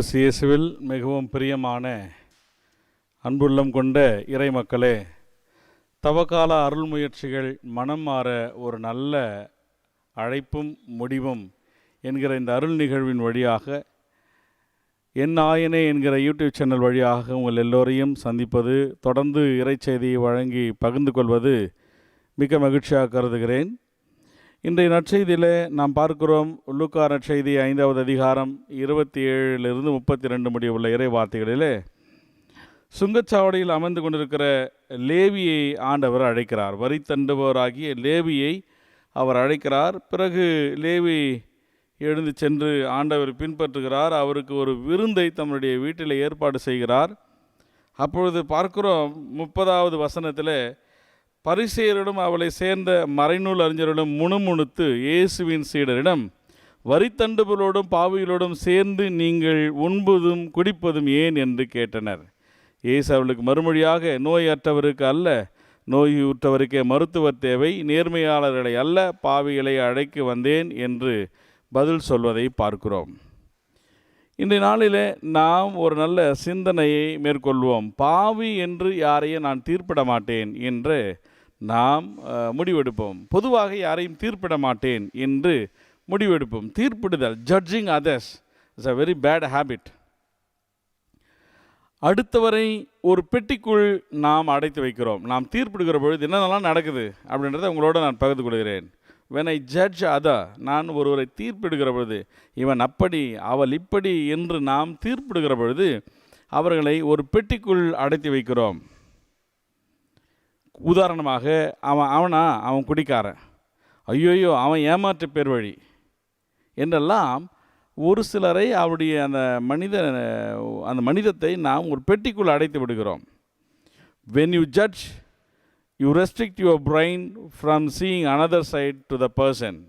கிறிஸ்து இயேசுவில் மிகவும் பிரியமான அன்புள்ளம் கொண்ட இறை மக்களே தவக்கால அருள் முயற்சிகள் மனம் மாற ஒரு நல்ல அழைப்பும் முடிவும் என்கிற இந்த அருள் நிகழ்வின் வழியாக என் ஆயனே என்கிற யூடியூப் சேனல் வழியாக உங்கள் எல்லோரையும் சந்திப்பது தொடர்ந்து இறைச்செய்தியை வழங்கி பகிர்ந்து கொள்வது மிக மகிழ்ச்சியாக கருதுகிறேன். இன்றைய நற்செய்தியிலே நாம் பார்க்கிறோம் லூக்கா நற்செய்தி ஐந்தாவது அதிகாரம் இருபத்தி ஏழிலிருந்து முப்பத்தி ரெண்டு முடிய உள்ள இறை வார்த்தைகளிலே சுங்கச்சாவடியில் அமர்ந்து கொண்டிருக்கிற லேவியை ஆண்டவர் அழைக்கிறார். வரி தண்டுபவராகிய லேவியை அவர் அழைக்கிறார். பிறகு லேவி எழுந்து சென்று ஆண்டவர் பின்பற்றுகிறார். அவருக்கு ஒரு விருந்தை தம்முடைய வீட்டில் ஏற்பாடு செய்கிறார். அப்பொழுது பார்க்கிறோம் முப்பதாவது வசனத்தில் பரிசெயரிடம் அவளை சேர்ந்த மறைநூல் அறிஞரிடம் முணுமுணுத்து இயேசுவின் சீடரிடம் வரித்தண்டுகளோடும் பாவிகளோடும் சேர்ந்து நீங்கள் உண்பதும் குடிப்பதும் ஏன்? என்று கேட்டனர். இயேசு அவளுக்கு மறுமொழியாக நோயற்றவருக்கு அல்ல நோயுற்றவருக்கே மருத்துவர் தேவை நேர்மையாளர்களை அல்ல பாவிகளை அழைக்க வந்தேன் என்று பதில் சொல்வதை பார்க்கிறோம். இன்றைய நாளிலே நாம் ஒரு நல்ல சிந்தனையை மேற்கொள்வோம். பாவி என்று யாரையும் நான் தீர்ப்பிட மாட்டேன் என்று நாம் முடிவெடுப்போம். பொதுவாக யாரையும் தீர்ப்பிட மாட்டேன் என்று முடிவெடுப்போம். தீர்ப்பிடுதல் judging others is a very bad habit அடுத்தவரை ஒரு பெட்டிக்குள் நாம் அடைத்து வைக்கிறோம். நாம் தீர்ப்பிடுகிற பொழுது என்னென்னலாம் நடக்குது அப்படின்றத உங்களோட நான் பகிர்ந்து கொள்கிறேன். வென் ஐ ஜட்ஜ் அதா நான் ஒருவரை தீர்ப்பிடுகிற பொழுது இவன் அப்படி அவள் இப்படி என்று நாம் தீர்ப்பிடுகிற பொழுது அவர்களை ஒரு பெட்டிக்குள் அடைத்து வைக்கிறோம். உதாரணமாக அவன் அவனா அவன் குடிக்காரன். ஐயோயோ அவன் ஏமாற்று பேர் வழி என்றெல்லாம் ஒரு சிலரை அவருடைய அந்த மனித அந்த மனிதத்தை நாம் ஒரு பெட்டிக்குள் அடைத்து விடுகிறோம். When you judge you restrict your brain from seeing another side to the person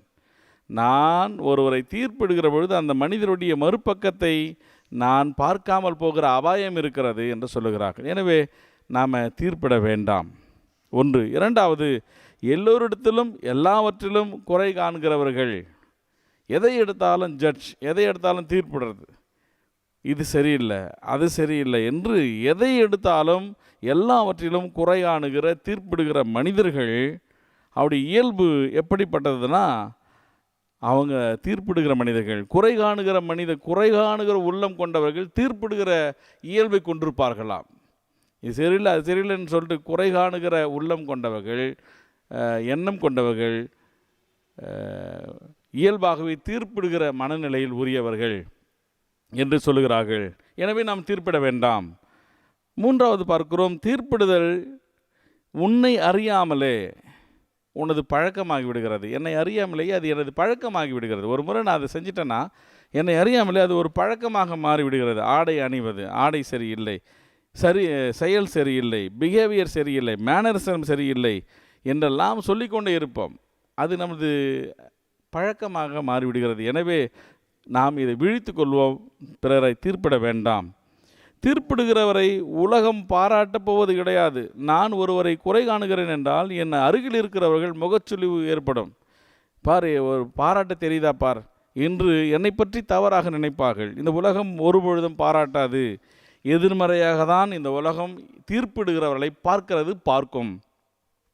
நான் ஒருவரை தீர்ப்பிடுகிற பொழுது அந்த மனிதருடைய மறுபக்கத்தை நான் பார்க்காமல் போகிற அபாயம் இருக்கிறது என்று சொல்லுகிறார்கள். எனவே நாம் தீர்ப்பிட வேண்டாம். ஒன்று. இரண்டாவது எல்லோரிடத்திலும் எல்லாவற்றிலும் குறை காண்கிறவர்கள் எதை எடுத்தாலும் ஜட்ஜ் எதை எடுத்தாலும் தீர்ப்பிடுறது. இது சரியில்லை அது சரியில்லை என்று எதை எடுத்தாலும் எல்லாவற்றிலும் குறை காணுகிற தீர்ப்பிடுகிற மனிதர்கள் அவருடைய இயல்பு எப்படிப்பட்டதுன்னா அவங்க தீர்ப்பிடுகிற மனிதர்கள் குறை காணுகிற மனித குறை காணுகிற உள்ளம் கொண்டவர்கள் தீர்ப்பிடுகிற இயல்பை கொண்டிருப்பார்களாம். இது சரியில்லை அது சரியில்லைன்னு சொல்லிட்டு குறை காணுகிற உள்ளம் கொண்டவர்கள் எண்ணம் கொண்டவர்கள் இயல்பாகவே தீர்ப்பிடுகிற மனநிலையில் உரியவர்கள் என்று சொல்லுகிறார்கள். எனவே நாம் தீர்ப்பிட வேண்டாம். மூன்றாவது பார்க்கிறோம் தீர்ப்பிடுதல் உன்னை அறியாமலே உனது பழக்கமாகி விடுகிறது. என்னை அறியாமலேயே அது எனது பழக்கமாகி விடுகிறது. ஒரு முறை நான் அதை செஞ்சிட்டேன்னா என்னை அறியாமலே அது ஒரு பழக்கமாக மாறிவிடுகிறது. ஆடை அணிவது ஆடை சரியில்லை. சரி செயல் சரியில்லை பிஹேவியர் சரியில்லை மேனரிசம் சரியில்லை என்றெல்லாம் சொல்லிக்கொண்டே இருப்போம். அது நமது பழக்கமாக மாறிவிடுகிறது. எனவே நாம் இதை விழித்து கொள்வோம். பிறரை தீர்ப்பிட வேண்டாம். தீர்ப்பிடுகிறவரை உலகம் பாராட்டப் போவது கிடையாது. நான் ஒருவரை குறை காணுகிறேன் என்றால் என் அருகில் இருக்கிறவர்கள் முகச்சொலிவு ஏற்படும். பார் ஒரு பாராட்ட தெரியுதா பார்? என்று என்னை பற்றி தவறாக நினைப்பார்கள். இந்த உலகம் ஒருபொழுதும் பாராட்டாது. எதிர்மறையாக தான் இந்த உலகம் தீர்ப்பிடுகிறவர்களை பார்க்கிறது பார்க்கும்.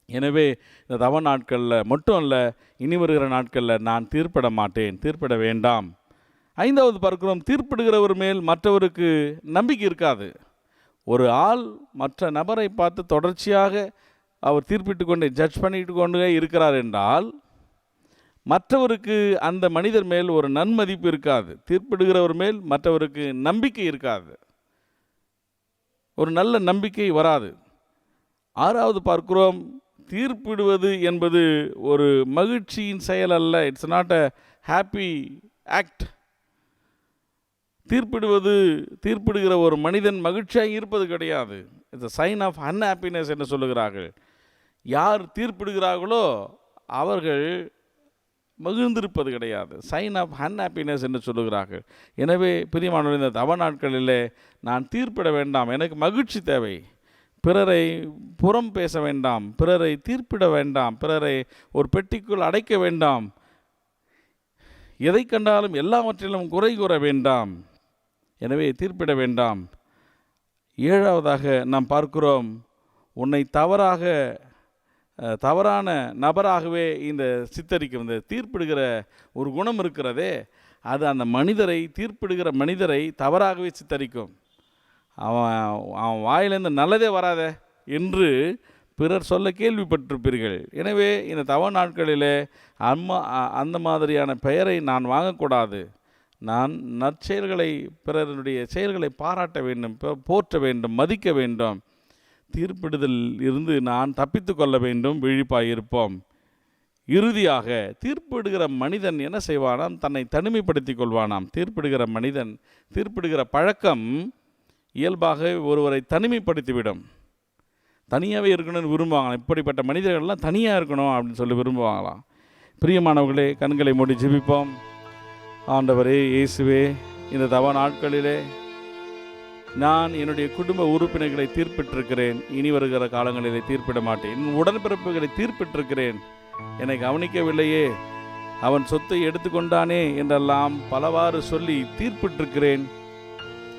எனவே இந்த தவ நாட்களில் மட்டும் அல்ல இனி வருகிற நாட்களில் நான் தீர்ப்பிட மாட்டேன் தீர்ப்பிட வேண்டாம். ஐந்தாவது பார்க்கிறோம் தீர்ப்பிடுகிறவர் மேல் மற்றவருக்கு நம்பிக்கை இருக்காது. ஒரு ஆள் மற்ற நபரை பார்த்து தொடர்ச்சியாக அவர் தீர்ப்பிட்டு கொண்டே ஜட்ஜ் பண்ணிட்டு கொண்டே இருக்கிறார் என்றால் மற்றவருக்கு அந்த மனிதர் மேல் ஒரு நன்மதிப்பு இருக்காது. தீர்ப்பிடுகிறவர் மேல் மற்றவருக்கு நம்பிக்கை இருக்காது. ஒரு நல்ல நம்பிக்கை வராது. ஆறாவது பார்க்கிறோம் தீர்ப்பிடுவது என்பது ஒரு மகிழ்ச்சியின் செயல் அல்ல. It's not a happy act தீர்ப்பிடுவது தீர்ப்பிடுகிற ஒரு மனிதன் மகிழ்ச்சியாக இருப்பது கிடையாது. இட்ஸ் சைன் ஆஃப் அன்ஹாப்பினஸ் என்று சொல்லுகிறார்கள். யார் தீர்ப்பிடுகிறார்களோ அவர்கள் மகிழ்ந்திருப்பது கிடையாது. சைன் ஆஃப் அன்ஹாப்பினஸ் என்று சொல்லுகிறார்கள். எனவே பிரியமானவர் இந்த தவ நாட்களிலே நான் தீர்ப்பிட வேண்டாம். எனக்கு மகிழ்ச்சி தேவை. பிறரை புறம் பேச வேண்டாம். பிறரை தீர்ப்பிட வேண்டாம். பிறரை ஒரு பெட்டிக்குள் அடைக்க வேண்டாம். எதை கண்டாலும் எல்லாவற்றிலும் குறை கூற வேண்டாம். எனவே தீர்ப்பிட வேண்டாம். ஏழாவதாக நாம் பார்க்கிறோம் உன்னை தவறாக தவறான நபராகவே இந்த சித்தரிக்கும் இந்த தீர்ப்பிடுகிற ஒரு குணம் இருக்கிறதே அது அந்த மனிதரை தீர்ப்பிடுகிற மனிதரை தவறாகவே சித்தரிக்கும். அவன் அவன் வாயிலேருந்து நல்லதே வராத என்று பிறர் சொல்ல கேள்விப்பட்டிருப்பீர்கள். எனவே இந்த தவ நாட்களிலே அம்மா அந்த மாதிரியான பெயரை நான் வாங்கக்கூடாது. நான் நற்செயல்களை பிறருடைய செயல்களை பாராட்ட வேண்டும் போற்ற வேண்டும் மதிக்க வேண்டும். தீர்ப்பிடுதல் இருந்து நான் தப்பித்து கொள்ள வேண்டும் விழிப்பாயிருப்போம். இறுதியாக தீர்ப்பிடுகிற மனிதன் என்ன செய்வானாம்? தன்னை தனிமைப்படுத்திக் கொள்வானாம். தீர்ப்பிடுகிற மனிதன் தீர்ப்பிடுகிற பழக்கம் இயல்பாக ஒருவரை தனிமைப்படுத்திவிடும். தனியாகவே இருக்கணும்னு விரும்புவாங்களாம். இப்படிப்பட்ட மனிதர்கள்லாம் தனியாக இருக்கணும் அப்படின்னு சொல்லி விரும்புவாங்களாம். பிரியமானவர்களே கண்களை மூடி ஜிபிப்போம். ஆண்டவரே இயேசுவே இந்த தவ நாட்களிலே நான் என்னுடைய குடும்ப உறுப்பினர்களை தீர்ப்பிட்டிருக்கிறேன். இனி வருகிற காலங்களிலே தீர்ப்பிட மாட்டேன். என் உடன்பிறப்புகளை தீர்ப்பிட்டிருக்கிறேன். என்னை கவனிக்கவில்லையே. அவன் சொத்தை எடுத்துக்கொண்டானே என்றெல்லாம் பலவாறு சொல்லி தீர்ப்பிட்டிருக்கிறேன்.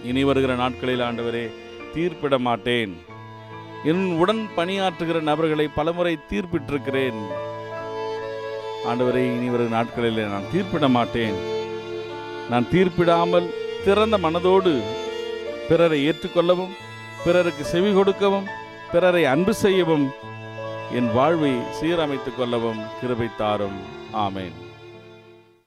இனி வருகிற நாட்களில் ஆண்டவரே தீர்ப்பிட மாட்டேன். என் உடன் பணியாற்றுகிற நபர்களை பலமுறை தீர்ப்பிட்டிருக்கிறேன். ஆண்டவரே இனி வருகிற நாட்களில் நான் தீர்ப்பிட மாட்டேன். நான் தீர்ப்பிடாமல் திறந்த மனதோடு பிறரை ஏற்றுக்கொள்ளவும் பிறருக்கு செவி கொடுக்கவும் பிறரை அன்பு செய்யவும் என் வாழ்வை சீரமைத்துக் கொள்ளவும் கிருபை தாரும். ஆமேன்.